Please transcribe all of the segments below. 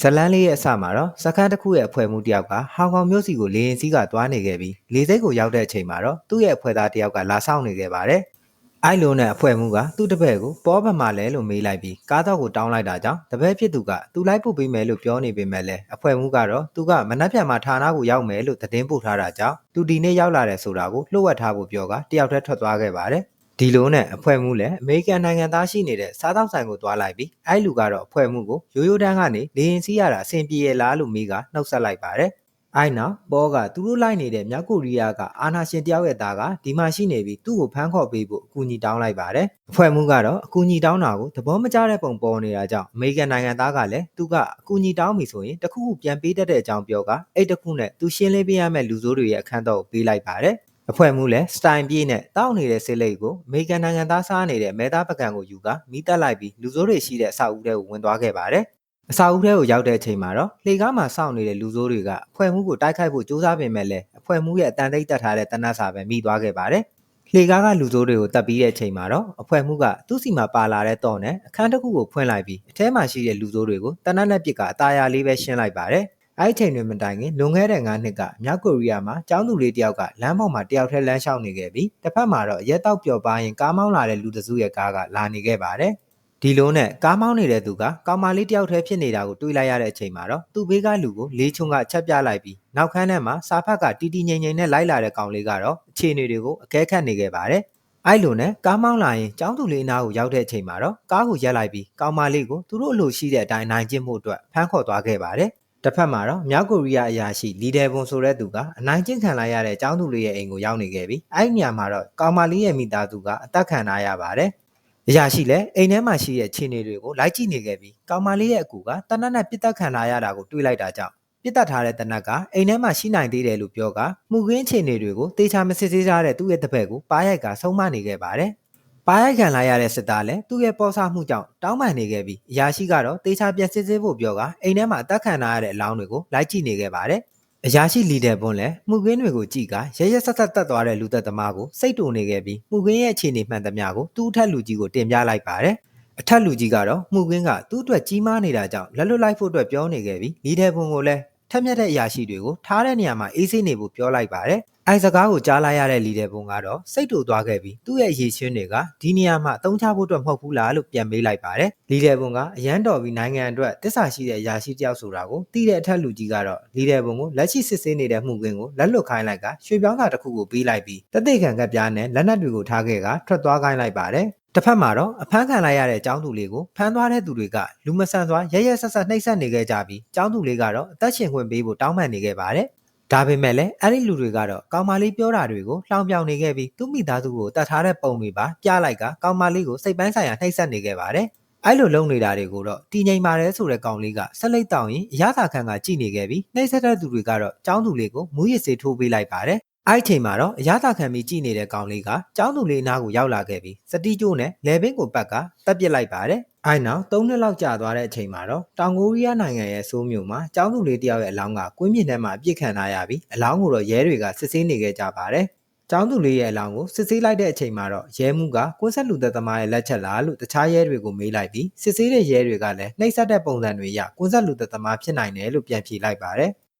ဇလန်းလေးရဲ့အစမှာတော့စခန်းတစ်ခုရဲ့အဖွဲ့မှုတစ်ယောက်ကဟောင်ကောင်မြို့စီကိုလေရင်စီးကသွားနေခဲ့ပြီးလေစိတ်ကိုရောက်တဲ့အချိန်မှာတော့သူ့ရဲ့အဖွဲ့သားတစ်ယောက်ကလာဆောင်နေခဲ့ပါတယ်။အိုက်လိုနဲ့အဖွဲ့မှုကသူ့တပည့်ကိုပေါ်ပမာလဲလို့မေးလိုက်ပြီးကားတော့ကိုတောင်းလိုက်တာကြောင့်တပည့်ဖြစ်သူကသူလိုက်ပို့ပေးမယ်လို့ပြောနေပေမဲ့လည်းအဖွဲ့မှုကတော့သူကမနှက်ဖြန်မှာဌာနကိုရောက်မယ်လို့သတင်းပို့ထားတာကြောင့်သူဒီနေ့ရောက်လာတယ်ဆိုတာကိုလှုပ်ဝက်ထားဖို့ပြောကတယောက်တည်းထွက်သွားခဲ့ပါတယ်။ ဒီလိုနဲ့အဖွဲ့မှုလည်းအမေရိကန်နိုင်ငံသားရှိနေတဲ့စားတောက်ဆိုင်ကိုသွားလိုက်ပြီးအဲ့လူကတော့အဖွဲ့မှုကိုရိုးရိုးတန်းကနေလေရင်စီးရတာအဆင်ပြေရလားလို့မေးကနှုတ်ဆက်လိုက်ပါတယ်။အဲ့နောက်ပေါ်ကသူတို့လိုက်နေတဲ့မြောက်ကိုရီးယားကအာနာရှင်တယောက်ရဲ့သားကဒီမှာရှိနေပြီးသူ့ကိုဖမ်းခေါ်ပေးဖို့အကူအညီတောင်းလိုက်ပါတယ်။အဖွဲ့မှုကတော့အကူအညီတောင်းတာကိုသဘောမကျတဲ့ပုံပေါ်နေတာကြောင့်အမေရိကန်နိုင်ငံသားကလည်းသူကအကူအညီတောင်းပြီဆိုရင်တခုခုပြန်ပေးတတ်တဲ့အကြောင်းပြောကအဲ့တခုနဲ့သူရှင်းလင်းပေးရမယ့်လူဆိုးတွေရဲ့အခန်းတော့ကိုပေးလိုက်ပါတယ်။ အဖွဲ့မှုလည်းစတိုင်ပြေးနဲ့တောက်နေတဲ့စစ်လိတ်ကိုအမေရိကန်နိုင်ငံသားစားနေတဲ့မဲသားပကံကိုယူကမိတက်လိုက်ပြီးလူစိုးတွေရှိတဲ့အဆောက်အဦထဲကိုဝင်သွားခဲ့ပါတယ်။အဆောက်အဦထဲကိုရောက်တဲ့အချိန်မှာတော့လှေကားမှာစောင့်နေတဲ့လူစိုးတွေကအဖွဲ့မှုကိုတိုက်ခိုက်ဖို့ကြိုးစားပေမဲ့လည်းအဖွဲ့မှုရဲ့အတန်တိတ်တက်ထားတဲ့တနတ်စာပဲမိသွားခဲ့ပါတယ်။လှေကားကလူစိုးတွေကိုတပ်ပြီးတဲ့အချိန်မှာတော့အဖွဲ့မှုကသူ့စီမှာပါလာတဲ့တော့နဲ့အခန်းတစ်ခုကိုဖွင့်လိုက်ပြီးအထဲမှာရှိတဲ့လူစိုးတွေကိုတနတ်နဲ့ပစ်ကအตาရလေးပဲရှင်းလိုက်ပါတယ်။ အဲ့ဒီအချိန်တွင်မတိုင်ခင်လွန်ခဲ့တဲ့9နှစ်ကမြောက်ကိုရီးယားမှာကျောင်းသူလေးတယောက်ကလမ်းပေါ်မှာတယောက်တည်းလမ်းလျှောက်နေခဲ့ပြီးတစ်ဖက်မှာတော့ရဲတောက်ပျော်ပါရင်ကားမောင်းလာတဲ့လူတစ်စုရဲ့ကားကလာနေခဲ့ပါတယ်။ဒီလိုနဲ့ကားမောင်းနေတဲ့သူကကောင်မလေးတယောက်တည်းဖြစ်နေတာကိုတွေးလိုက်ရတဲ့အချိန်မှာတော့သူ့ဘေးကလူကိုလေးချုံကချက်ပြလိုက်ပြီးနောက်ခန်းထဲမှာစာဖတ်ကတီတီငိမ့်ငိမ့်နဲ့လိုက်လာတဲ့ကောင်လေးကတော့အခြေအနေတွေကိုအကဲခတ်နေခဲ့ပါတယ်။အဲ့လိုနဲ့ကားမောင်းလာရင်ကျောင်းသူလေးနားကိုရောက်တဲ့အချိန်မှာတော့ကားကိုရက်လိုက်ပြီးကောင်မလေးကိုသူတို့အလိုရှိတဲ့အတိုင်းနိုင်ကျင့်မှုအတွက်ဖမ်းခေါ်သွားခဲ့ပါတယ်။ တစ်ဖက်မှာတော့မြောက်ကိုရီးယားအရာရှိလီဒယ်ဘွန်ဆိုတဲ့သူကအနိုင်ကျင့်ခံလိုက်ရတဲ့ចောင်းသူလေးရဲ့အိမ်ကိုရောက်နေခဲ့ပြီးအဲ့ဒီနေရာမှာတော့ကောင်မလေးရဲ့မိသားစုကအသက်ခံထားရပါတယ်။အရာရှိလည်းအိမ်ထဲမှာရှိတဲ့ခြေနေတွေကိုလိုက်ကြည့်နေခဲ့ပြီးကောင်မလေးရဲ့အကူကတနက်နဲ့ပြစ်တက်ခံထားရတာကိုတွေးလိုက်တာကြောင့်ပြစ်တက်ထားတဲ့တနက်ကအိမ်ထဲမှာရှိနိုင်သေးတယ်လို့ပြောကမှုခင်းခြေနေတွေကိုတေချာမစစ်ဆေးကြတဲ့သူ့ရဲ့တစ်ဖက်ကိုပါးရိုက်ကဆုံးမနေခဲ့ပါတယ်။ ပါးရိုက်ခံလိုက်ရတဲ့စစ်သားလည်းသူ့ရဲ့ပေါ်ဆမှုကြောင့်တောင်းပန်နေခဲ့ပြီးအရာရှိကတော့တေချာပြန်စစ်ဆေးဖို့ပြောကအိမ်ထဲမှာအသက်ခံထားရတဲ့အလောင်းတွေကိုလိုက်ကြည့်နေခဲ့ပါတယ်။အရာရှိလီတဲ့ဘွန်းလည်းမှုခင်းတွေကိုကြည့်ကရရဆက်ဆက်တက်သွားတဲ့လူသက်သမားကိုစိတ်တူနေခဲ့ပြီးမှုခင်းရဲ့အခြေအနေမှန်သမျှကိုသူ့အထက်လူကြီးကိုတင်ပြလိုက်ပါတယ်။အထက်လူကြီးကတော့မှုခင်းကသူ့အတွက်ကြီးမားနေတာကြောင့်လက်လွတ်လိုက်ဖို့အတွက်ပြောနေခဲ့ပြီးလီတဲ့ဘွန်းကိုလည်းထက်မြက်တဲ့အရာရှိတွေကိုထားတဲ့နေရာမှာအေးဆေးနေဖို့ပြောလိုက်ပါတယ်။ အဲစကားကိုကြားလိုက်ရတဲ့လီတဲ့ဘုံကတော့စိတ်တူသွားခဲ့ပြီးသူ့ရဲ့ရည်ချင်းတွေကဒီနေရာမှာအသုံးချဖို့အတွက်မဟုတ်ဘူးလားလို့ပြန်မေးလိုက်ပါတယ်။လီတဲ့ဘုံကအရန်တော်ပြီးနိုင်ငံအတွက်တစ္ဆာရှိတဲ့အရာရှိတယောက်ဆိုတာကိုသိတဲ့အထက်လူကြီးကတော့လီတဲ့ဘုံကိုလက်ရှိစစ်ဆေးနေတဲ့မှုကွင်းကိုလက်လွတ်ခိုင်းလိုက်ကရွှေပြောင်းစာတစ်ခုကိုပေးလိုက်ပြီးတသိခံကပ်ပြားနဲ့လက်နက်တွေကိုထားခဲ့ကထွက်သွားခိုင်းလိုက်ပါတယ်။တစ်ဖက်မှာတော့အဖမ်းခံလိုက်ရတဲ့အကြောင်းသူလေးကိုဖမ်းသွားတဲ့သူတွေကလူမဆန်စွာရရဆက်ဆက်နှိပ်စက်နေခဲ့ကြပြီးကျောင်းသူလေးကတော့အသက်ရှင်ခွင့်ပေးဖို့တောင်းပန်နေခဲ့ပါတယ်။ ဒါပေမဲ့လည်းအဲ့ဒီလူတွေကတော့ကောင်မလေးပြောတာတွေကိုလှောင်ပြောင်နေခဲ့ပြီးသူ့မိသားစုကိုတတ်ထားတဲ့ပုံတွေပါပြလိုက်ကကောင်မလေးကိုစိတ်ပိုင်းဆိုင်ရာနှိပ်စက်နေခဲ့ပါတယ်။အဲ့လိုလုပ်နေတာတွေကိုတော့တီငိမ်ပါတယ်ဆိုတဲ့ကောင်လေးကဆက်လက်တောင်းရင်အရသာခံကကြည်နေခဲ့ပြီးနှိပ်စက်တဲ့သူတွေကတော့ကျောင်းသူလေးကိုမူးယစ်ဆေးထိုးပေးလိုက်ပါတယ်။ အဲ့ဒီချိန်မှာတော့အရသာခံပြီးကြည်နေတဲ့ကောင်လေးကကျောင်းသူလေးနားကိုရောက်လာခဲ့ပြီးစတီကျိုးနဲ့လေဘင်းကိုပတ်ကတပ်ပစ်လိုက်ပါတယ်။အဲ့နောက်၃နှစ်လောက်ကြာသွားတဲ့အချိန်မှာတော့တောင်ကိုရီးယားနိုင်ငံရဲ့ဆိုးမြို့မှာကျောင်းသူလေးတယောက်ရဲ့အလောင်းကကွင်းမြင့်ထဲမှာအပြစ်ခံထားရပြီးအလောင်းကိုတော့ရဲတွေကစစ်ဆေးနေခဲ့ကြပါတယ်။ကျောင်းသူလေးရဲ့အလောင်းကိုစစ်ဆေးလိုက်တဲ့အချိန်မှာတော့ရဲမှုကကွန်းဆက်လူသက်သမားရဲ့လက်ချက်လားလို့တခြားရဲတွေကိုမေးလိုက်ပြီးစစ်ဆေးတဲ့ရဲတွေကလည်းနှိပ်စက်တဲ့ပုံစံတွေရကွန်းဆက်လူသက်သမားဖြစ်နိုင်တယ်လို့ပြန်ဖြေလိုက်ပါတယ်။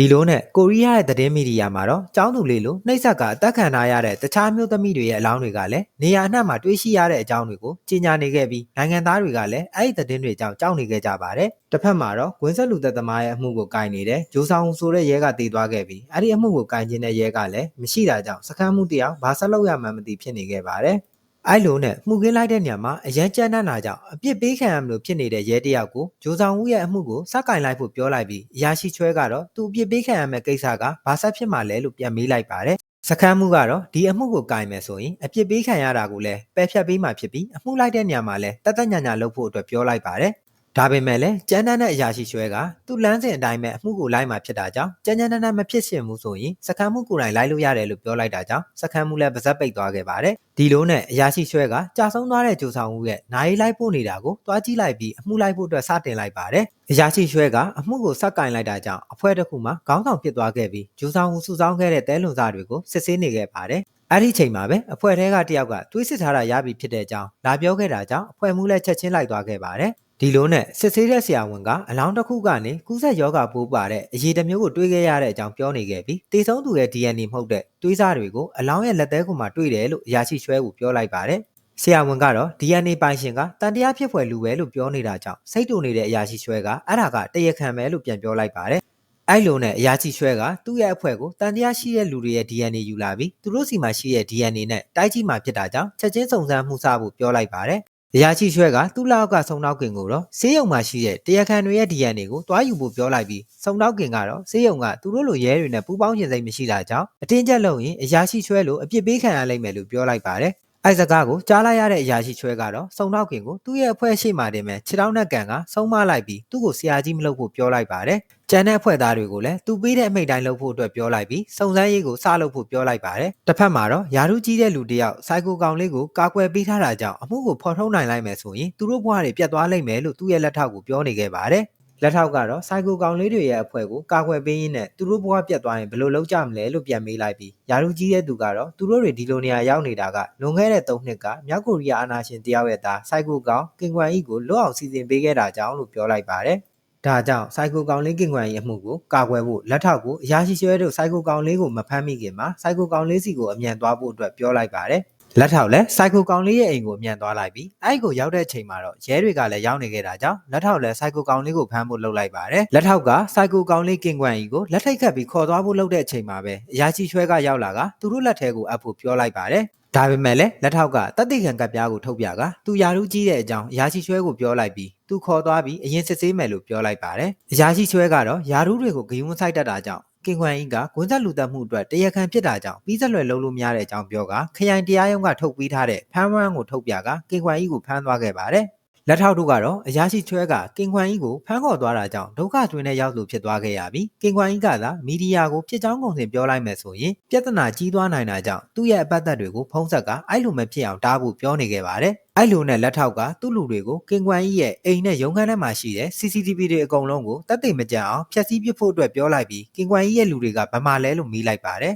ဒီလိုနဲ့ကိုရီးယားရဲ့သတင်းမီဒီယာမှာတော့ចောင်းသူလေးလိုနှိပ်စက်ကအသက်ခံထားရတဲ့တခြားမျိုးသမီးတွေရဲ့အလောင်းတွေကလည်းနေရာအနှံ့မှာတွေ့ရှိရတဲ့အကြောင်းတွေကိုကြေညာနေခဲ့ပြီးနိုင်ငံသားတွေကလည်းအဲ့ဒီသတင်းတွေကြောင့်ကြောက်နေခဲ့ကြပါတယ်။တစ်ဖက်မှာတော့ကွင်းဆက်လူသက်သမားရဲ့အမှုကိုကင်နေတဲ့ဂျိုဆောင်ဆိုတဲ့ရဲကတည်သွားခဲ့ပြီးအဲ့ဒီအမှုကိုကင်ခြင်းတဲ့ရဲကလည်းမရှိတာကြောင့်စခန်းမှုတယောက်ဘာဆက်လုပ်ရမှန်းမသိဖြစ်နေခဲ့ပါတယ်။ အဲ့လိုနဲ့မှုခင်းလိုက်တဲ့ညမှာအရန်ကြမ်းတမ်းတာကြောင့်အပြစ်ပေးခံရမလို့ဖြစ်နေတဲ့ရဲတယောက်ကိုဂျိုဆောင်ဦးရဲ့အမှုကိုစက်ကင်လိုက်ဖို့ပြောလိုက်ပြီးအရာရှိချွဲကတော့သူအပြစ်ပေးခံရမယ့်ကိစ္စကဘာဆက်ဖြစ်မှလဲလို့ပြန်မေးလိုက်ပါတယ်စခန်းမှုကတော့ဒီအမှုကိုကင်မယ်ဆိုရင်အပြစ်ပေးခံရတာကိုလည်းပယ်ဖြတ်ပေးမှဖြစ်ပြီးအမှုလိုက်တဲ့ညမှာလည်းတတ်တညညာလုပ်ဖို့အတွက်ပြောလိုက်ပါတယ် ဒါပေမဲ့လည်းကြမ်းတမ်းတဲ့အရာရှိရွှဲကသူ့လမ်းစဉ်အတိုင်းပဲအမှုကိုလိုက်မှာဖြစ်တာကြောင့်ကြမ်းကြမ်းတမ်းတမ်းမဖြစ်ရှင်ဘူးဆိုရင်စခန်းမှုကိုယ်တိုင်လိုက်လို့ရတယ်လို့ပြောလိုက်တာကြောင့်စခန်းမှုလည်းပါဇက်ပိတ်သွားခဲ့ပါတယ်ဒီလိုနဲ့အရာရှိရွှဲကကြာဆုံးသွားတဲ့ဂျိုဆောင်ဦးရဲ့နိုင်လိုက်ပို့နေတာကိုတွားကြည့်လိုက်ပြီးအမှုလိုက်ဖို့အတွက်စတင်လိုက်ပါတယ်အရာရှိရွှဲကအမှုကိုစက်ကင်လိုက်တာကြောင့်အဖွဲ့တစ်ခုမှခေါင်းဆောင်ဖြစ်သွားခဲ့ပြီးဂျိုဆောင်ဦးစုဆောင်းခဲ့တဲ့တဲလွန်စားတွေကိုစစ်ဆေးနေခဲ့ပါတယ်အဲ့ဒီချိန်မှာပဲအဖွဲ့ထဲကတယောက်ကတွေးစစ်ထားတာရပြီဖြစ်တဲ့အကြောင်းလာပြောခဲ့တာကြောင့်အဖွဲ့မှုလည်းချက်ချင်းလိုက်သွားခဲ့ပါတယ် ဒီလိုနဲ့စစ်ဆေးတဲ့ဆရာဝန်ကအလောင်းတစ်ခုကနေကူးစက်ယောဂပိုးပါတဲ့အရေးတစ်မျိုးကိုတွေးခဲ့ရတဲ့အကြောင်းပြောနေခဲ့ပြီးတေဆုံးသူရဲ့ DNA မဟုတ်တဲ့တွေးစားတွေကိုအလောင်းရဲ့လက်သေးကွန်မှာတွေ့တယ်လို့အရာရှိချွဲကိုပြောလိုက်ပါတယ်။ဆရာဝန်ကတော့ DNA ပိုင်ရှင်ကတန်တရားဖြစ်ဖွယ်လူပဲလို့ပြောနေတာကြောင့်စိတ်တူနေတဲ့အရာရှိချွဲကအဲ့ဒါကတရခံပဲလို့ပြန်ပြောလိုက်ပါတယ်။အဲ့လိုနဲ့အရာရှိချွဲကသူ့ရဲ့အဖွဲ့ကိုတန်တရားရှိတဲ့လူတွေရဲ့ DNA ယူလာပြီးသူတို့စီမှာရှိတဲ့ DNA နဲ့တိုက်ကြည့်မှဖြစ်တာကြောင့်ချက်ချင်းစုံစမ်းမှုစဖို့ပြောလိုက်ပါတယ်။ အရာရှိချွဲကသူ့လောက်ကစုံနောက်ကင်ကိုတော့ဆေးရုံမှာရှိတဲ့တရားခံတွေရဲ့ DNA ကိုတွားယူဖို့ပြောလိုက်ပြီးစုံနောက်ကင်ကတော့ဆေးရုံကသူတို့လိုရဲတွေနဲ့ပူးပေါင်းခြင်းစိတ်မရှိတာကြောင့်အတင်းကျပ်လုပ်ရင်အရာရှိချွဲလို့အပြစ်ပေးခံရလိမ့်မယ်လို့ပြောလိုက်ပါတယ်။ အဲစကားကိုကြားလိုက်ရတဲ့အရာရှိချွဲကတော့စုံနောက်ကင်ကိုသူ့ရဲ့အဖွဲ့ရှိမှတင်မဲ့ခြေထောက်နဲ့ကန်ကဆုံးမလိုက်ပြီးသူ့ကိုဆရာကြီးမလုပ်ဖို့ပြောလိုက်ပါတယ်။ကျန်တဲ့အဖွဲ့သားတွေကိုလည်းသူပေးတဲ့အမိန့်တိုင်းလုပ်ဖို့အတွက်ပြောလိုက်ပြီးစုံစမ်းရေးကိုစလုပ်ဖို့ပြောလိုက်ပါတယ်။တစ်ဖက်မှာတော့ယာရုကြီးတဲ့လူတစ်ယောက်စိုက်ကိုကောင်လေးကိုကာကွယ်ပေးထားတာကြောင့်အမှုကိုဖော်ထုတ်နိုင်လိုက်မယ်ဆိုရင်သူတို့ဘဝတွေပြတ်သွားလိမ့်မယ်လို့သူ့ရဲ့လက်ထောက်ကိုပြောနေခဲ့ပါတယ်။ လက်ထောက်ကတော့စိုက်ကိုကောင်လေးတွေရဲ့အဖွဲ့ကိုကာကွယ်ပေးရင်းနဲ့သူတို့ဘဝပြတ်သွားရင်ဘယ်လိုလုပ်ကြမလဲလို့ပြန်မေးလိုက်ပြီးယာရုကြီးရဲ့သူကတော့သူတို့တွေဒီလိုနေရာရောက်နေတာကလွန်ခဲ့တဲ့၃နှစ်ကမြောက်ကိုရီးယားအာဏာရှင်တယောက်ရဲ့သားစိုက်ကိုကောင်ကင်ကွမ်အီကိုလွတ်အောင်စီစဉ်ပေးခဲ့တာကြောင့်လို့ပြောလိုက်ပါတယ်။ဒါကြောင့်စိုက်ကိုကောင်လေးကင်ကွမ်ရဲ့အမှုကိုကာကွယ်ဖို့လက်ထောက်ကိုအရာရှိကျွဲတို့စိုက်ကိုကောင်လေးကိုမဖမ်းမိခင်မှာစိုက်ကိုကောင်လေးစီကိုအမြန်သွားဖို့အတွက်ပြောလိုက်ပါတယ်။ လက်ထောက်လည်းစိုက်ကိုကောင်လေးရဲ့အိမ်ကိုအမြန်သွားလိုက်ပြီးအဲ့ကိုရောက်တဲ့အချိန်မှာတော့ရဲတွေကလည်းရောက်နေခဲ့တာကြောင့်လက်ထောက်လည်းစိုက်ကိုကောင်လေးကိုဖမ်းဖို့လုပ်လိုက်ပါတယ်။လက်ထောက်ကစိုက်ကိုကောင်လေးကင်ကွမ်ကြီးကိုလက်ထိတ်ခတ်ပြီးခေါ်သွားဖို့လုပ်တဲ့အချိန်မှာပဲအရာရှိကျွဲကရောက်လာကသူတို့လက်ထဲကိုအပ်ဖို့ပြောလိုက်ပါတယ်။ဒါပေမဲ့လည်းလက်ထောက်ကတက်တိခံကပ်ပြားကိုထုတ်ပြကသူယာရုကြီးတဲ့အကြောင်းအရာရှိချွဲကိုပြောလိုက်ပြီးသူခေါ်သွားပြီးအရင်စစ်ဆေးမယ်လို့ပြောလိုက်ပါတယ်။အရာရှိချွဲကတော့ယာရုတွေကိုဂယုံဆိုင်တတ်တာကြောင့် ကင်ခွန်အီကဂွန်းဆက်လူတက်မှုအတွက်တရားခံဖြစ်တာကြောင့်ပြီးဆက်လွယ်လုံးလို့မရတဲ့အကြောင်းပြောကခရိုင်တရားရုံးကထုတ်ပေးထားတဲ့ဖမ်းဝရမ်းကိုထုတ်ပြကကင်ခွန်အီကိုဖမ်းသွားခဲ့ပါတယ်။ လက်ထောက်တို့ကတော့အရာရှိချွဲကကင်ခွန်အီကိုဖမ်းခေါ်သွားတာကြောင့်ဒုက္ခတွင်တဲ့ရောက်လို့ဖြစ်သွားခဲ့ရပြီးကင်ခွန်အီကသာမီဒီယာကိုဖြစ်ချောင်းကုန်စင်ပြောလိုက်မယ်ဆိုရင်ပြဿနာကြီးသွားနိုင်တာကြောင့်သူ့ရဲ့အပတ်သက်တွေကိုဖုံးဆက်ကအဲ့လိုမဖြစ်အောင်တားဖို့ပြောနေခဲ့ပါတယ်။အဲ့လိုနဲ့လက်ထောက်ကသူ့လူတွေကိုကင်ကွမ်ကြီးရဲ့အိမ်နဲ့ရုံးခန်းထဲမှာရှိတဲ့ CCTV တွေအကုန်လုံးကိုတက်သိမကြအောင်ဖျက်ဆီးပစ်ဖို့အတွက်ပြောလိုက်ပြီးကင်ကွမ်ကြီးရဲ့လူတွေကဗမာလဲလို့မေးလိုက်ပါတယ်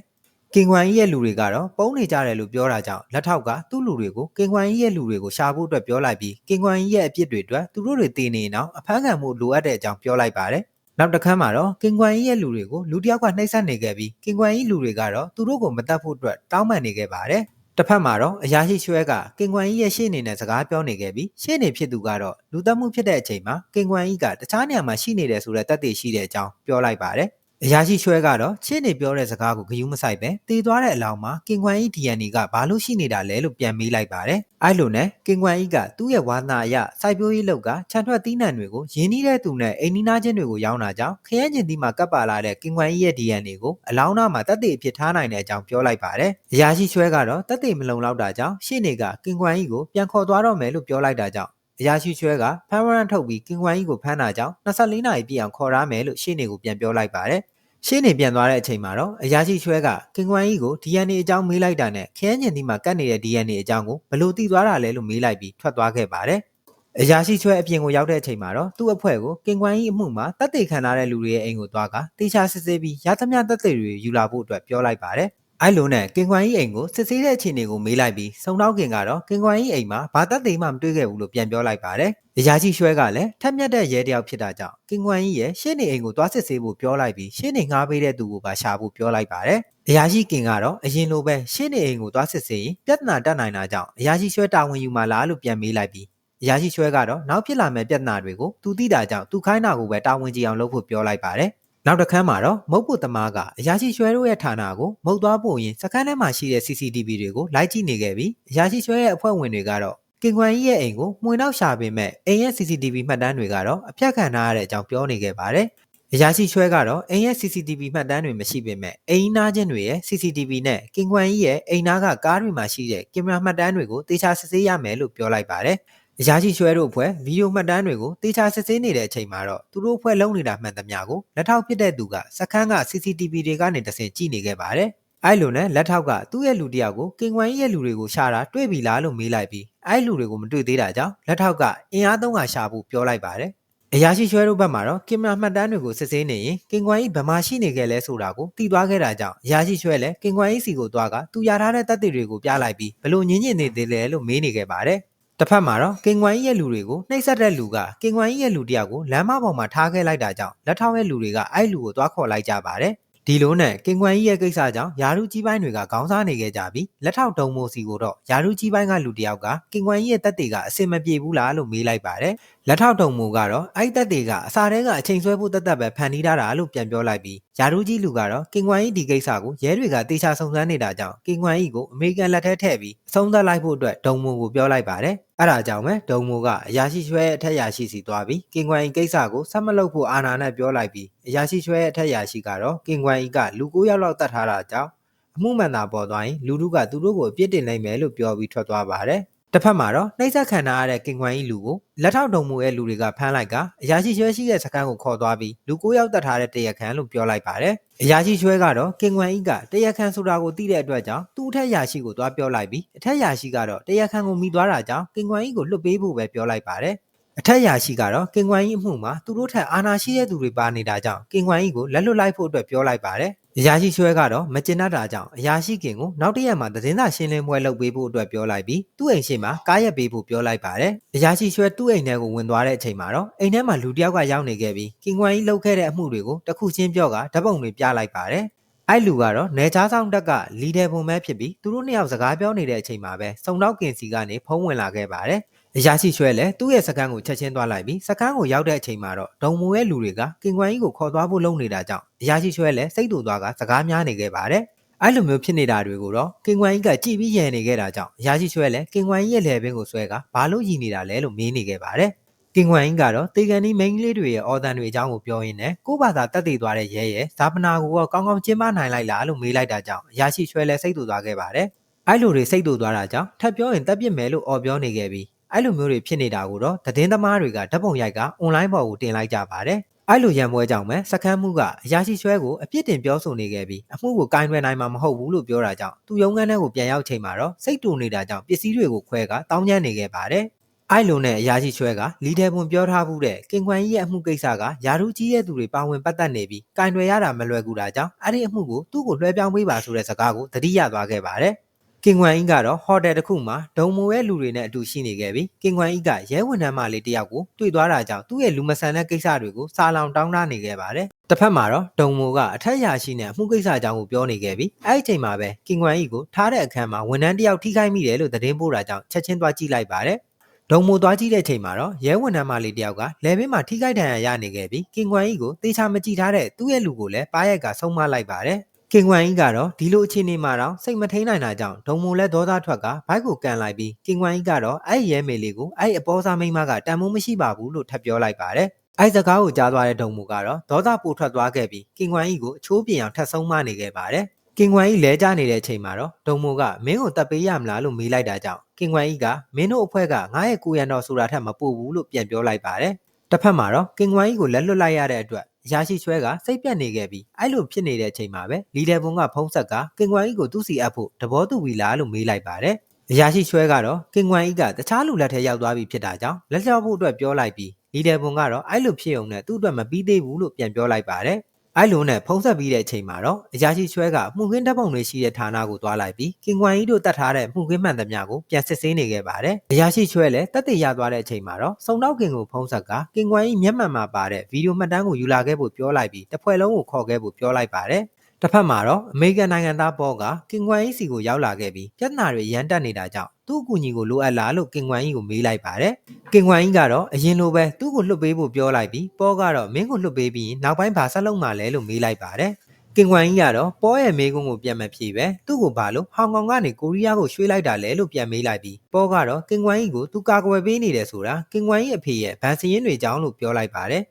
ကင်ကွမ်ကြီးရဲ့လူတွေကတော့ပုံနေကြတယ်လို့ပြောတာကြောင့်လက်ထောက်ကသူ့လူတွေကိုကင်ကွမ်ကြီးရဲ့လူတွေကိုရှာဖို့အတွက်ပြောလိုက်ပြီးကင်ကွမ်ကြီးရဲ့အပြစ်တွေအတွက်သူတို့တွေတည်နေအောင်အဖမ်းခံမှုလိုအပ်တဲ့အကြောင်းပြောလိုက်ပါတယ်နောက်တစ်ခါမှာတော့ကင်ကွမ်ကြီးရဲ့လူတွေကိုလူတစ်ယောက်ကနှိပ်စက်နေခဲ့ပြီးကင်ကွမ်ကြီးလူတွေကတော့သူတို့ကိုမတတ်ဖို့အတွက်တောင်းပန်နေခဲ့ပါတယ်တစ်ဖက်မှာတော့အရာရှိချွဲကကင်ကွမ်ကြီးရဲ့ရှေ့နေနဲ့စကားပြောနေခဲ့ပြီးရှေ့နေဖြစ်သူကတော့လူသက်မှုဖြစ်တဲ့အချိန်မှာကင်ကွမ်ကြီးကတခြားနေရာမှာရှိနေတယ်ဆိုတဲ့တက်တည်ရှိတဲ့အကြောင်းပြောလိုက်ပါတယ်။ အရာရှိချွဲကတော့ရှေ့နေပြောတဲ့စကားကိုဂယုမဆိုင်ပဲတည်သွားတဲ့အလောင်းမှာကင်ကွမ်ကြီး DNA ကဘာလို့ရှိနေတာလဲလို့ပြန်မေးလိုက်ပါတယ်။အဲ့လိုနဲ့ကင်ကွမ်ကြီးကသူ့ရဲ့ဝါသနာအရစိုက်ပျိုးရေးလုပ်ကခြံထွက်သီးနှံတွေကိုရင်းနှီးတဲ့သူနဲ့အိမ်နီးနားချင်းတွေကိုရောင်းတာကြောင့်ခရဲကျင်သီးမှာကပ်ပါလာတဲ့ကင်ကွမ်ကြီးရဲ့ DNA ကိုအလောင်းသားမှာတက်တည်အဖြစ်ထားနိုင်တဲ့အကြောင်းပြောလိုက်ပါတယ်။အရာရှိချွဲကတော့တက်တည်မလုံလောက်တာကြောင့်ရှေ့နေကကင်ကွမ်ကြီးကိုပြန်ခေါ်သွားတော့မယ်လို့ပြောလိုက်တာကြောင့်အရာရှိချွဲကဖမ်းဝရမ်းထုတ်ပြီးကင်ကွမ်ကြီးကိုဖမ်းတာကြောင့်24နာရီပြည့်အောင်ခေါ်ရမယ်လို့ရှေ့နေကိုပြန်ပြောလိုက်ပါတယ်။ ရှင်းနေပြန်သွားတဲ့အချိန်မှာတော့အရာရှိချွဲကကင်ကွမ်ကြီးကို DNA အကြောင်းမေးလိုက်တာနဲ့ခရမ်းညင်ဒီမှာကတ်နေတဲ့ DNA အကြောင်းကိုဘလို့သိသွားတာလဲလို့မေးလိုက်ပြီးထွက်သွားခဲ့ပါတယ်။အရာရှိချွဲအပြင်ကိုရောက်တဲ့အချိန်မှာတော့သူ့အဖွဲ့ကိုကင်ကွမ်ကြီးအမှုမှာတပ်တေခံထားတဲ့လူတွေရဲ့အိမ်ကိုသွားကတေချာစစ်ဆေးပြီးရသမျှတပ်တေတွေယူလာဖို့အတွက်ပြောလိုက်ပါတယ်။ အဲ့လိုနဲ့ကင်ကွမ်ကြီးအိမ်ကိုစစ်ဆေးတဲ့အခြေအနေကိုမေးလိုက်ပြီးစုံတော့ကင်ကတော့ကင်ကွမ်ကြီးအိမ်မှာဘာတပ်တေမှမတွေ့ခဲ့ဘူးလို့ပြန်ပြောလိုက်ပါတယ်။အရာရှိရွှဲကလည်းထက်မြက်တဲ့ရဲတယောက်ဖြစ်တာကြောင့်ကင်ကွမ်ကြီးရဲ့ရှေ့နေအိမ်ကိုသွားစစ်ဆေးဖို့ပြောလိုက်ပြီးရှေ့နေငှားပေးတဲ့သူကိုပါရှာဖို့ပြောလိုက်ပါတယ်။အရာရှိကင်ကတော့အရင်လိုပဲရှေ့နေအိမ်ကိုသွားစစ်ဆေးရင်ပြဿနာတက်နိုင်တာကြောင့်အရာရှိရွှဲတာဝန်ယူမှလားလို့ပြန်မေးလိုက်ပြီးအရာရှိရွှဲကတော့နောက်ဖြစ်လာမယ့်ပြဿနာတွေကိုသူသိတာကြောင့်သူခိုင်းတာကိုပဲတာဝန်ကြီးအောင်လုပ်ဖို့ပြောလိုက်ပါတယ်။ နောက်တစ်ခါမှာတော့မုတ်ပုသမားကအရာရှိရွှဲတို့ရဲ့ဌာနကိုမုတ်သွားပို့ရင်စခန်းထဲမှာရှိတဲ့ CCTV တွေကိုလိုက်ကြည့်နေခဲ့ပြီးအရာရှိရွှဲရဲ့အဖွဲ့ဝင်တွေကတော့ကင်ကွမ်ကြီးရဲ့အိမ်ကိုမှွေနောက်ရှာပေမဲ့အိမ်ရဲ့ CCTV မှတ်တမ်းတွေကတော့အပြတ်ခံထားရတဲ့အကြောင်းပြောနေခဲ့ပါတယ်။အရာရှိချွဲကတော့အိမ်ရဲ့ CCTV မှတ်တမ်းတွေမရှိပေမဲ့အိမ်နားချင်းတွေရဲ့ CCTV နဲ့ကင်ကွမ်ကြီးရဲ့အိမ်နားကကားတွေမှာရှိတဲ့ကင်မရာမှတ်တမ်းတွေကိုတေချာစစ်ဆေးရမယ်လို့ပြောလိုက်ပါတယ်။ အရာရှိချွဲတို့အဖွဲ့ဗီဒီယိုမှတ်တမ်းတွေကိုတေချာစစ်ဆေးနေတဲ့အချိန်မှာတော့သူတို့အဖွဲ့လုံးနေတာမှန်သမျှကိုလက်ထောက်ဖြစ်တဲ့သူကစခန်းက CCTV တွေကနေတဆင့်ကြည့်နေခဲ့ပါတယ်။အဲ့လိုနဲ့လက်ထောက်ကသူ့ရဲ့လူတယောက်ကိုကင်ကွမ်ကြီးရဲ့လူတွေကိုရှာတာတွေ့ပြီလားလို့မေးလိုက်ပြီးအဲ့လူတွေကိုမတွေ့သေးတာကြောင့်လက်ထောက်ကအင်အားသုံးကရှာဖို့ပြောလိုက်ပါတယ်။အရာရှိချွဲတို့ဘက်မှာတော့ကင်မရာမှတ်တမ်းတွေကိုစစ်ဆေးနေရင်ကင်ကွမ်ကြီးဗမာရှိနေခဲ့လဲဆိုတာကိုသိသွားခဲ့တာကြောင့်အရာရှိချွဲလည်းကင်ကွမ်ကြီးစီကိုသွားကသူရထားတဲ့တပ်တွေတွေကိုပြလိုက်ပြီးဘလို့ညင်းညင်းနေသေးလဲလို့မေးနေခဲ့ပါတယ်။ တစ်ဖက်မှာတော့ကင်ကွမ်ကြီးရဲ့လူတွေကိုနှိပ်စက်တဲ့လူကကင်ကွမ်ကြီးရဲ့လူတစ်ယောက်ကိုလမ်းမပေါ်မှာထားခဲ့လိုက်တာကြောင့်လက်ထောက်ရဲ့လူတွေကအဲ့လူကိုသွားခေါ်လိုက်ကြပါတယ်ဒီလိုနဲ့ကင်ကွမ်ကြီးရဲ့ကိစ္စကြောင့်ယာရုကြီးပိုင်းတွေကခေါင်းစားနေခဲ့ကြပြီးလက်ထောက်တုံမိုစီကိုတော့ယာရုကြီးပိုင်းကလူတစ်ယောက်ကကင်ကွမ်ကြီးရဲ့တက်တွေကအစင်မပြေဘူးလားလို့မေးလိုက်ပါတယ်လက်ထောက်တုံမိုကတော့အဲ့တက်တွေကအစာတဲကအချိန်ဆွဲဖို့တက်တက်ပဲဖန်တီးထားတာလို့ပြန်ပြောလိုက်ပြီးယာရုကြီးလူကတော့ကင်ကွမ်ကြီးဒီကိစ္စကိုရဲတွေကတေချာစုံစမ်းနေတာကြောင့်ကင်ကွမ်ကြီးကိုအမေရိကန်လက်ထက်ထည့်ပြီးအဆုံးသတ်လိုက်ဖို့အတွက်ဒုံမိုကိုပြောလိုက်ပါတယ်အဲ့ဒါကြောင့်ပဲဒုံမိုကအရာရှိရွှဲရဲ့အထက်ရာရှိစီသွားပြီးကင်ကွမ်ကြီးကိစ္စကိုဆက်မလုပ်ဖို့အာဏာနဲ့ပြောလိုက်ပြီးအရာရှိရွှဲရဲ့အထက်ရာရှိကတော့ကင်ကွမ်ကြီးကလူ9ယောက်လောက်တတ်ထားတာကြောင့်အမှုမှန်တာပေါ်သွားရင်လူတို့ကသူတို့ကိုအပြစ်တင်နိုင်မယ်လို့ပြောပြီးထွက်သွားပါတယ် တစ်ဖက်မှာတော့နှိမ့်ဆက်ခံထားရတဲ့ကင်ကွမ်ကြီးလူကိုလက်ထောက်တုံမှုရဲ့လူတွေကဖမ်းလိုက်ကအရာရှိရွှဲရှိတဲ့စခန်းကိုခေါ်သွားပြီးလူ9ယောက်တတ်ထားတဲ့တရခန်လို့ပြောလိုက်ပါတယ်။အရာရှိရွှဲကတော့ကင်ကွမ်ကြီးကတရခန်ဆိုတာကိုသိတဲ့အတွက်ကြောင့်သူ့အထက်ရာရှိကိုသွားပြောလိုက်ပြီးအထက်ရာရှိကတော့တရခန်ကိုမိသွားတာကြောင့်ကင်ကွမ်ကြီးကိုလွတ်ပေးဖို့ပဲပြောလိုက်ပါတယ်။အထက်ရာရှိကတော့ကင်ကွမ်ကြီးအမှုမှာသူတို့ထက်အာဏာရှိတဲ့သူတွေပါနေတာကြောင့်ကင်ကွမ်ကြီးကိုလက်လွတ်လိုက်ဖို့အတွက်ပြောလိုက်ပါတယ်။ အရာရှိရွှဲကတော့မကျင်တတ်တာကြောင့်အရာရှိကင်ကိုနောက်တစ်ရက်မှာသတင်းစာရှင်းလင်းပွဲလုပ်ပေးဖို့အတွက်ပြောလိုက်ပြီးသူ့အိမ်ရှိမှာကားရက်ပေးဖို့ပြောလိုက်ပါတယ်။အရာရှိရွှဲသူ့အိမ်ထဲကိုဝင်သွားတဲ့အချိန်မှာတော့အိမ်ထဲမှာလူတစ်ယောက်ကရောက်နေခဲ့ပြီးကင်ကွမ်ကြီးလှုပ်ခဲ့တဲ့အမှုတွေကိုတစ်ခုချင်းပြောကဓာတ်ပုံတွေပြလိုက်ပါတယ်။အဲ့လူကတော့နေချားဆောင်တက်ကလီဒယ်ပုံပဲဖြစ်ပြီးသူတို့နှစ်ယောက်စကားပြောနေတဲ့အချိန်မှာပဲစုံတော့ကင်စီကနေဖုံးဝင်လာခဲ့ပါတယ်။ အရာရှိရွှဲလဲသူ့ရဲ့စကန်းကိုချက်ချင်းသွားလိုက်ပြီးစကန်းကိုရောက်တဲ့အချိန်မှာတော့ဒုံမိုရဲ့လူတွေကကင်ကွမ်ကြီးကိုခေါ်သွားဖို့လုပ်နေတာကြောင့်အရာရှိရွှဲလဲစိတ်တူသွားကစကားများနေခဲ့ပါတယ်။အဲ့လိုမျိုးဖြစ်နေတာတွေကိုတော့ကင်ကွမ်ကြီးကကြည်ပြီးရန်နေခဲ့တာကြောင့်အရာရှိရွှဲလဲကင်ကွမ်ကြီးရဲ့လေပင်ကိုဆွဲကဘာလို့ရည်နေတာလဲလို့မေးနေခဲ့ပါတယ်။ကင်ကွမ်ကြီးကတော့တေကန်ဒီမိန်းကလေးတွေရဲ့အော်တန်တွေအကြောင်းကိုပြောရင်းနဲ့ကို့ဘာသာတက်တည်သွားတဲ့ရဲရဲ့ဇာပနာကိုကောင်းကောင်းကျင်းပနိုင်လိုက်လားလို့မေးလိုက်တာကြောင့်အရာရှိရွှဲလဲစိတ်တူသွားခဲ့ပါတယ်။အဲ့လိုတွေစိတ်တူသွားတာကြောင့်ထပ်ပြောရင်တက်ပြစ်မယ်လို့အော်ပြောနေခဲ့ပြီး အဲ့လိုမျိုးတွေဖြစ်နေတာကိုတော့သတင်းသမားတွေကဓာတ်ပုံရိုက်က online ပေါ်ကိုတင်လိုက်ကြပါတယ်။အဲ့လိုရံပွဲကြောင့်ပဲစကမ်းမှုကအရာရှိဆွဲကိုအပြစ်တင်ပြောဆိုနေခဲ့ပြီးအမှုကိုကင်တွယ်နိုင်မှာမဟုတ်ဘူးလို့ပြောတာကြောင့်သူရုံးခန်းထဲကိုပြန်ရောက်ချိန်မှာတော့စိတ်တူနေတာကြောင့်ပစ္စည်းတွေကိုခွဲကတောင်းကျမ်းနေခဲ့ပါတယ်။အဲ့လိုနဲ့အရာရှိဆွဲကလီတယ်ပွန်ပြောထားမှုတဲ့ကင်ခွန်ကြီးရဲ့အမှုကိစ္စကယာရုကြီးရဲ့သူတွေပါဝင်ပတ်သက်နေပြီးကင်တွယ်ရတာမလွယ်ကူတာကြောင့်အဲ့ဒီအမှုကိုသူ့ကိုလွှဲပြောင်းပေးပါဆိုတဲ့စကားကိုသတိရသွားခဲ့ပါတယ်။ ကင်ကွမ်အင်းကတော့ဟိုတယ်တစ်ခုမှာဒုံမိုရဲ့လူတွေနဲ့အတူရှိနေခဲ့ပြီးကင်ကွမ်အင်းကရဲဝန်ထမ်းမလေးတယောက်ကိုတွေ့သွားတာကြောင့်သူ့ရဲ့လူမဆန်တဲ့ကိစ္စတွေကိုစာလောင်တောင်းတနေခဲ့ပါတယ်။တစ်ဖက်မှာတော့ဒုံမိုကအထက်ရာရှိနဲ့အမှုကိစ္စအကြောင်းကိုပြောနေခဲ့ပြီးအဲ့ဒီအချိန်မှာပဲကင်ကွမ်အင်းကိုထားတဲ့အခန်းမှာဝန်ထမ်းတယောက်ထိခိုက်မိတယ်လို့သတင်းပို့တာကြောင့်ချက်ချင်းသွားကြည့်လိုက်ပါတယ်။ဒုံမိုသွားကြည့်တဲ့အချိန်မှာတော့ရဲဝန်ထမ်းမလေးတယောက်ကလယ်ဘေးမှာထိခိုက်ဒဏ်ရာရနေခဲ့ပြီးကင်ကွမ်အင်းကိုတေချာမကြည့်ထားတဲ့သူ့ရဲ့လူကိုလည်းပါရိုက်ကဆုံးမလိုက်ပါတယ်။ ကင်ကွမ်ကြီးကတော့ဒီလိုအခြေအနေမှာတော့စိတ်မထိန်နိုင်တာကြောင့်ဒုံမိုလဲဒေါသထွက်ကဘိုက်ကိုကန်လိုက်ပြီးကင်ကွမ်ကြီးကတော့အဲ့ရဲမေလေးကိုအဲ့အပေါ်စားမိန်းမကတန်မိုးမရှိပါဘူးလို့ထပ်ပြောလိုက်ပါတယ်။အဲ့စကားကိုကြားသွားတဲ့ဒုံမိုကတော့ဒေါသပိုထွက်သွားခဲ့ပြီးကင်ကွမ်ကြီးကိုအချိုးပြင်အောင်ထပ်ဆုံးမနေခဲ့ပါတယ်။ကင်ကွမ်ကြီးလဲကျနေတဲ့အချိန်မှာတော့ဒုံမိုကမင်းကိုတပ်ပေးရမလားလို့မေးလိုက်တာကြောင့်ကင်ကွမ်ကြီးကမင်းတို့အဖွဲ့ကငါ့ရဲ့ကိုရန်တော်ဆိုတာထက်မပိုဘူးလို့ပြန်ပြောလိုက်ပါတယ်။တစ်ဖက်မှာတော့ကင်ကွမ်ကြီးကိုလက်လွတ်လိုက်ရတဲ့အတွက် ရာရှိချွဲကစိတ်ပြတ်နေခဲ့ပြီးအဲ့လိုဖြစ်နေတဲ့အချိန်မှာပဲလီတယ်ဘုံကဖုံးဆက်ကကင်ကွမ်ကြီးကိုသူ့စီအပ်ဖို့တဘောတူဝီလာလို့မေးလိုက်ပါတယ်အရာရှိချွဲကတော့ကင်ကွမ်ကြီးကတခြားလူလက်ထဲရောက်သွားပြီဖြစ်တာကြောင့်လက်လျှော့ဖို့အတွက်ပြောလိုက်ပြီးလီတယ်ဘုံကတော့အဲ့လိုဖြစ်ုံနဲ့သူ့အတွက်မပြီးသေးဘူးလို့ပြန်ပြောလိုက်ပါတယ် အဲ့လိုနဲ့ဖုံးဆက်ပြီးတဲ့အချိန်မှာတော့အရာရှိချွဲကမှုခင်းတပ်ပုံတွေရှိတဲ့ဌာနကိုသွားလိုက်ပြီးကင်ကွမ်ကြီးတို့တတ်ထားတဲ့မှုခင်းမှန်သမျှကိုပြန်စစ်ဆေးနေခဲ့ပါတယ်။အရာရှိချွဲလည်းတက်တည်ရသွားတဲ့အချိန်မှာတော့စုံတော့ကင်ကိုဖုံးဆက်ကကင်ကွမ်ကြီးမျက်မှန်မှာပါတဲ့ဗီဒီယိုမှတ်တမ်းကိုယူလာခဲ့ဖို့ပြောလိုက်ပြီးတစ်ဖွဲ့လုံးကိုခေါ်ခဲ့ဖို့ပြောလိုက်ပါတယ်။ တစ်ဖက်မှာတော့အမေရိကန်နိုင်ငံသားဘောကကင်ကွမ်ကြီးစီကိုရောက်လာခဲ့ပြီးပြဿနာတွေရန်တက်နေတာကြောင့်သူ့အကူအညီကိုလိုအပ်လားလို့ကင်ကွမ်ကြီးကိုမေးလိုက်ပါတယ်။ကင်ကွမ်ကြီးကတော့အရင်လိုပဲသူ့ကိုလွတ်ပေးဖို့ပြောလိုက်ပြီးပေါ်ကတော့မင်းကိုလွတ်ပေးပြီးနောက်ပိုင်းဘာဆက်လုပ်မှာလဲလို့မေးလိုက်ပါတယ်။ကင်ကွမ်ကြီးကတော့ပေါ်ရဲ့မေးခွန်းကိုပြန်မဖြေပဲသူ့ကိုဘာလို့ဟောင်ကောင်ကနေကိုရီးယားကိုရွှေ့လိုက်တာလဲလို့ပြန်မေးလိုက်ပြီးပေါ်ကတော့ကင်ကွမ်ကြီးကိုသူကာကွယ်ပေးနေတယ်ဆိုတာကင်ကွမ်ကြီးအဖေရဲ့ဗန်စရင်တွေအကြောင်းလို့ပြောလိုက်ပါတယ်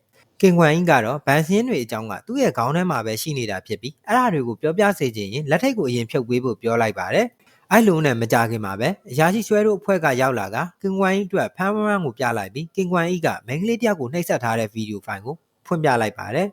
ကင်ကွမ်ကြီးကတော့ဗန်စင်းတွေအကြောင်းကသူ့ရဲ့ခေါင်းထဲမှာပဲရှိနေတာဖြစ်ပြီးအဲ့ဒါတွေကိုပြောပြစေချင်ရင်လက်ထိတ်ကိုအရင်ဖြုတ်ပေးဖို့ပြောလိုက်ပါတယ်အဲ့လိုနဲ့မကြခင်မှာပဲအရာရှိရွှဲတို့အဖွဲ့ကရောက်လာကကင်ကွမ်ကြီးအတွက်ဖမ်းမန်းကိုပြလိုက်ပြီးကင်ကွမ်ကြီးကမိန်းကလေးတယောက်ကိုနှိပ်စက်ထားတဲ့ဗီဒီယိုဖိုင်ကိုဖွင့်ပြလိုက်ပါတယ်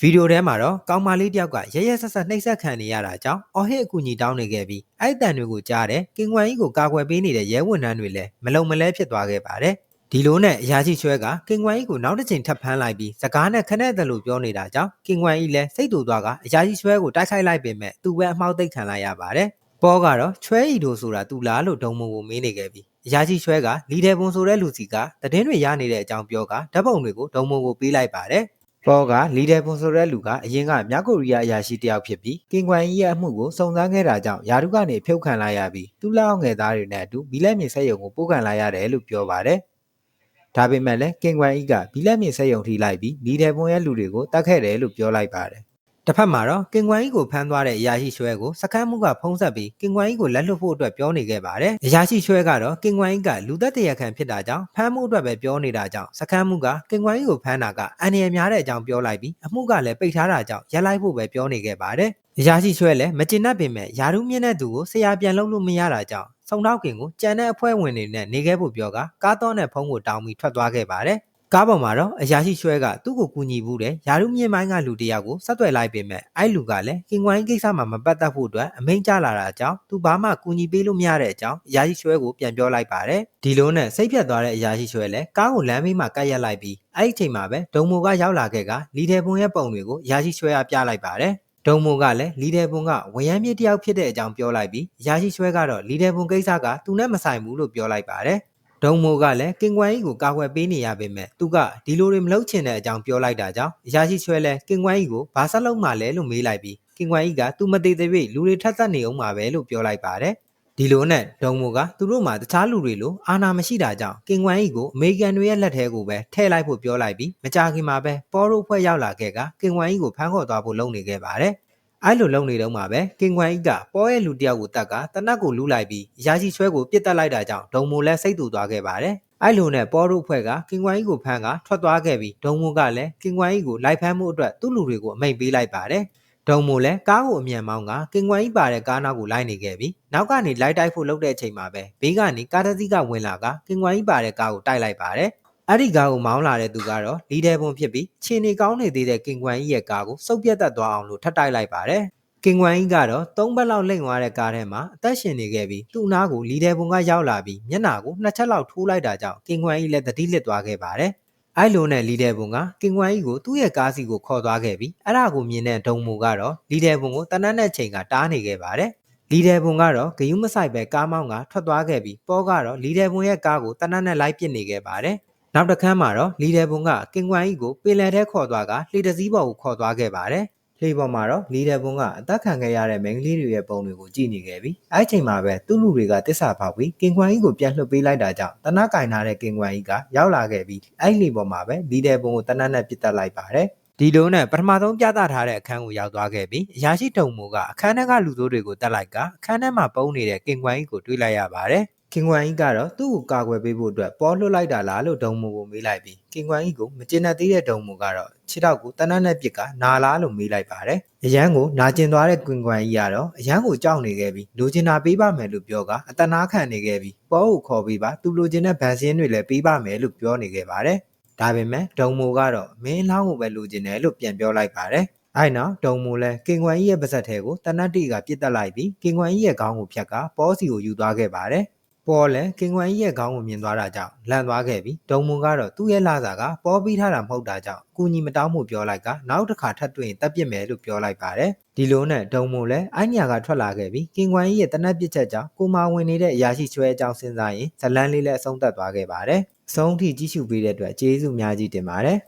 ဗီဒီယိုထဲမှာတော့ကောင်မလေးတယောက်ကရရဆက်ဆက်နှိပ်စက်ခံနေရတာကြောင့်အော်ဟစ်အကူကြီးတောင်းနေခဲ့ပြီးအဲ့တန်တွေကိုကြားတယ်ကင်ကွမ်ကြီးကိုကာကွယ်ပေးနေတဲ့ရဲဝန်ထမ်းတွေလည်းမလုံမလဲဖြစ်သွားခဲ့ပါတယ် ဒီလိုနဲ့အရာရှိချွဲကကင်ကွမ်ကြီးကိုနောက်တစ်ချိန်ထပ်ဖမ်းလိုက်ပြီးစကားနဲ့ခနဲ့တယ်လို့ပြောနေတာကြောင့်ကင်ကွမ်ကြီးလည်းစိတ်တူသွားကအရာရှိချွဲကိုတိုက်ခိုက်လိုက်ပေမဲ့သူပဲအမှောက်သိပ်ခံလိုက်ရပါတယ်။ပေါ်ကတော့ချွဲရီတို့ဆိုတာသူလားလို့ဒုံမိုကိုမေးနေခဲ့ပြီးအအရာရှိရွှဲကလီတယ်ပွန်ဆိုတဲ့လူစီကသတင်းတွေရနေတဲ့အကြောင်းပြောကဓာတ်ပုံတွေကိုဒုံမိုကိုပေးလိုက်ပါတယ်ပေါ်ကလီတယ်ပွန်ဆိုတဲ့လူကအရင်ကမြောက်ကိုရီးယားအရာရှိတစ်ယောက်ဖြစ်ပြီးကင်ကွမ်ကြီးရဲ့အမှုကိုစုံစမ်းခဲ့တာကြောင့်ယာရုကနေဖြုတ်ခံလိုက်ရပြီးသူ့လက်အောက်ငယ်သားတွေနဲ့အတူဘီလက်မြေဆက်ရုံကိုပို့ခံလိုက်ရတယ်လို့ပြောပါတယ် ဒါပေမဲ့လည်းကင်ကွမ်ကြီးကဘီလက်မြေဆက်ရုံထိလိုက်ပြီးလီတယ်ပွန်ရဲ့လူတွေကိုတတ်ခဲ့တယ်လို့ပြောလိုက်ပါတယ်တစ်ဖက်မှာတော့ကင်ကွမ်ကြီးကိုဖမ်းသွားတဲ့အရာရှိရွှဲကိုစကမ်းမှုကဖုံးဆက်ပြီးကင်ကွမ်ကြီးကိုလက်လွတ်ဖို့အတွက်ပြောနေခဲ့ပါတယ်။အရာရှိရွှဲကတော့ကင်ကွမ်ကြီးကလူသက်တရာခံဖြစ်တာကြောင့်ဖမ်းမှုအတွက်ပဲပြောနေတာကြောင့်စကမ်းမှုကကင်ကွမ်ကြီးကိုဖမ်းတာကအန်ရည်များတဲ့အကြောင်းပြောလိုက်ပြီးအမှုကလည်းပိတ်ထားတာကြောင့်ရက်လိုက်ဖို့ပဲပြောနေခဲ့ပါတယ်။ အရာရှိရွှဲလည်းမကျင်တတ်ပင်မဲ့ယာရုမြင့်တဲ့သူကိုဆရာပြန်လုပ်လို့မရတာကြောင့်စုံတော့ကင်ကိုကြံတဲ့အဖွဲ့ဝင်တွေနဲ့နေခဲ့ဖို့ပြောကကားတော့နဲ့ဖုံးကိုတောင်းပြီးထွက်သွားခဲ့ပါတယ်။ကားပေါ်မှာတော့အရာရှိရွှဲကသူ့ကိုကူညီဘူးတဲ့ယာရုမြင့်မိုင်းကလူတစ်ယောက်ကိုဆက်သွယ်လိုက်ပေမဲ့အဲ့လူကလည်းကင်ကွိုင်းကိစ္စမှာမပတ်သက်ဖို့အတွက်အမိန့်ကျလာတာကြောင့်သူဘာမှကူညီပေးလို့မရတဲ့အကြောင်းအရာရှိရွှဲကိုပြန်ပြောလိုက်ပါတယ်ဒီလိုနဲ့စိတ်ပြတ်သွားတဲ့အရာရှိရွှဲလည်းကားကိုလမ်းဘေးမှာကတ်ရက်လိုက်ပြီးအဲ့ဒီအချိန်မှာပဲဒုံမိုကရောက်လာခဲ့ကလီတယ်ပွန်ရဲ့ပုံတွေကိုအရာရှိရွှဲအားပြလိုက်ပါတယ် ဒုံမိုကလည်းလီတယ်ပွန်ကဝရမ်းမြေတယောက်ဖြစ်တဲ့အကြောင်းပြောလိုက်ပြီးရာရှိရွှဲကတော့လီတယ်ပွန်ကိစ္စကသူနဲ့မဆိုင်ဘူးလို့ပြောလိုက်ပါတယ်ဒုံမိုကလည်းကင်ကွမ်ကြီးကိုကာကွယ်ပေးနေရပေမဲ့သူကဒီလိုတွေမလုပ်ချင်တဲ့အကြောင်းပြောလိုက်တာကြောင့်အရာရှိချွဲလဲကင်ကွမ်ကြီးကိုဘာဆက်လုပ်မှလဲလို့မေးလိုက်ပြီးကင်ကွမ်ကြီးကသူမသေးသေး၍လူတွေထက်သက်နေအောင်ပါပဲလို့ပြောလိုက်ပါတယ် ဒီလိုနဲ့ဒုံမိုကသူတို့မှတခြားလူတွေလိုအာနာမရှိတာကြောင့်ကင်ကွမ်ကြီးကိုအမေရိကန်တွေရဲ့လက်ထဲကိုပဲထည့်လိုက်ဖို့ပြောလိုက်ပြီးမကြာခင်မှာပဲပေါ်ရိုဖွဲ့ရောက်လာခဲ့ကကင်ကွမ်ကြီးကိုဖမ်းခေါ်သွားဖို့လုပ်နေခဲ့ပါတယ်အဲ့လိုလုပ်နေတော့မှပဲကင်ကွမ်ကြီးကပေါ်ရဲ့လူတယောက်ကိုတက်ကတနတ်ကိုလူးလိုက်ပြီးရာရှိချွဲကိုပြစ်တက်လိုက်တာကြောင့်ဒုံမိုလည်းစိတ်တူသွားခဲ့ပါတယ်အဲ့လိုနဲ့ပေါ်တို့ဖွဲ့ကကင်ကွမ်ကြီးကိုဖမ်းကထွက်သွားခဲ့ပြီးဒုံမိုကလည်းကင်ကွမ်ကြီးကိုလိုက်ဖမ်းမှုအတွက်သူ့လူတွေကိုအမိန့်ပေးလိုက်ပါတယ် ဒုံမိုလည်းကားကိုအမြန်မောင်းကကင်ကွမ်ကြီးပါတဲ့ကားနောက်ကိုလိုက်နေခဲ့ပြီးနောက်ကနေလိုက်တိုက်ဖို့လုပ်တဲ့အချိန်မှာပဲဘေးကနေကားတစ်စီးကဝင်လာကကင်ကွမ်ကြီးပါတဲ့ကားကိုတိုက်လိုက်ပါတယ်အဲ့ဒီကားကိုမောင်းလာတဲ့သူကတော့လီဒယ်ပွန်ဖြစ်ပြီးခြေနေကောင်းနေသေးတဲ့ကင်ကွမ်ကြီးရဲ့ကားကိုစုပ်ပြတ်တက်သွားအောင်လို့ထပ်တိုက်လိုက်ပါတယ်ကင်ကွမ်ကြီးကတော့သုံးဘက်လောက်လိမ့်သွားတဲ့ကားထဲမှာအသက်ရှင်နေခဲ့ပြီးသူ့နားကိုလီဒယ်ပွန်ကရောက်လာပြီးမျက်နှာကိုနှစ်ချက်လောက်ထိုးလိုက်တာကြောင့်ကင်ကွမ်ကြီးလည်းတတိလစ်သွားခဲ့ပါတယ်။ အဲ့လိုနဲ့လီဒယ်ပွန်ကကင်ကွမ်ကြီးကိုသူ့ရဲ့ကားစီကိုခေါ်သွားခဲ့ပြီးအဲ့ဒါကိုမြင်တဲ့ဒုံမိုကတော့လီဒယ်ပွန်ကိုတနတ်နဲ့ချိန်ကတားနေခဲ့ပါတယ်။လီဒယ်ပွန်ကတော့ဂယုမဆိုင်ပဲကားမောင်းကထွက်သွားခဲ့ပြီးပေါ်ကတော့လီဒယ်ပွန်ရဲ့ကားကိုတနတ်နဲ့လိုက်ပစ်နေခဲ့ပါတယ်။နောက်တစ်ခါမှတော့လီဒယ်ပွန်ကကင်ကွမ်ကြီးကိုပင်လယ်ထဲခေါ်သွားကလှေတစည်းပေါ်ကိုခေါ်သွားခဲ့ပါတယ်။ လှေပေါ်မှာတော့လီဒယ်ပွန်ကအသက်ခံခဲ့ရတဲ့မိန်းကလေးတွေရဲ့ပုံတွေကိုကြည့်နေခဲ့ပြီးအဲ့ချိန်မှာပဲသူ့လူတွေကတစ္ဆာပေါက်ပြီးကင်ကွမ်ကြီးကိုပြန်လှုပ်ပေးလိုက်တာကြောင့်တနတ်ကင်ထားတဲ့ကင်ကွမ်ကြီးကရောက်လာခဲ့ပြီးအဲ့လှေပေါ်မှာပဲလီဒယ်ပွန်ကိုတနတ်နဲ့ပစ်တက်လိုက်ပါတယ်။ဒီလိုနဲ့ပထမဆုံးပြသထားတဲ့အခန်းကိုရောက်သွားခဲ့ပြီးအရာရှိတုံမိုကအခန်းထဲကလူစိုးတွေကိုတက်လိုက်ကအခန်းထဲမှာပုံနေတဲ့ကင်ကွမ်ကြီးကိုတွေးလိုက်ရပါတယ်။ ကင်ကွမ်ကြီးကတော့သူ့ကိုကာကွယ်ပေးဖို့အတွက်ပေါ်လွတ်လိုက်တာလားလို့ဒုံမိုကိုမေးလိုက်ပြီးကင်ကွမ်ကြီးကိုမကျင်တတ်သေးတဲ့ဒုံမိုကတော့ခြေထောက်ကိုတနတ်နဲ့ပစ်ကနာလားလို့မေးလိုက်ပါတယ်။အရန်ကိုနာကျင်သွားတဲ့ကင်ကွမ်ကြီးကတော့အရန်ကိုကြောက်နေခဲ့ပြီးလိုချင်တာပေးပါမယ်လို့ပြောကအတနာခံနေခဲ့ပြီးပေါ်ကိုခေါ်ပြီးပါသူလိုချင်တဲ့ဗန်စင်းတွေလည်းပေးပါမယ်လို့ပြောနေခဲ့ပါတယ်။ဒါပေမဲ့ဒုံမိုကတော့မင်းလောင်းကိုပဲလိုချင်တယ်လို့ပြန်ပြောလိုက်ပါတယ်။အဲ့နောက်ဒုံမိုလဲကင်ကွမ်ကြီးရဲ့ပါဇက်ထဲကိုတနတ်တီကပြစ်တက်လိုက်ပြီးကင်ကွမ်ကြီးရဲ့ခေါင်းကိုဖြတ်ကပေါ်စီကိုယူသွားခဲ့ပါတယ်။ ပေါ်လည်းကင်ကွမ်ကြီးရဲ့ခေါင်းကိုမြင်သွားတာကြောင့်လန့်သွားခဲ့ပြီးဒုံမွန်ကတော့သူ့ရဲ့လာစာကပေါ်ပြီးထားတာမဟုတ်တာကြောင့်ကူညီမတောင်းမှုပြောလိုက်ကနောက်တစ်ခါထပ်တွေ့ရင်တပ်ပစ်မယ်လို့ပြောလိုက်ပါတယ်ဒီလိုနဲ့ဒုံမွန်လည်းအိုင်းညာကထွက်လာခဲ့ပြီးကင်ကွမ်ကြီးရဲ့တနက်ပစ်ချက်ကြောင့်ကိုမာဝင်နေတဲ့အရာရှိချွဲအကြောင်းစဉ်းစားရင်ဇလန်းလေးလည်းအဆုံးသတ်သွားခဲ့ပါတယ်အဆုံးထိကြည့်ရှုပေးတဲ့အတွက်ကျေးဇူးများကြီးတင်ပါတယ်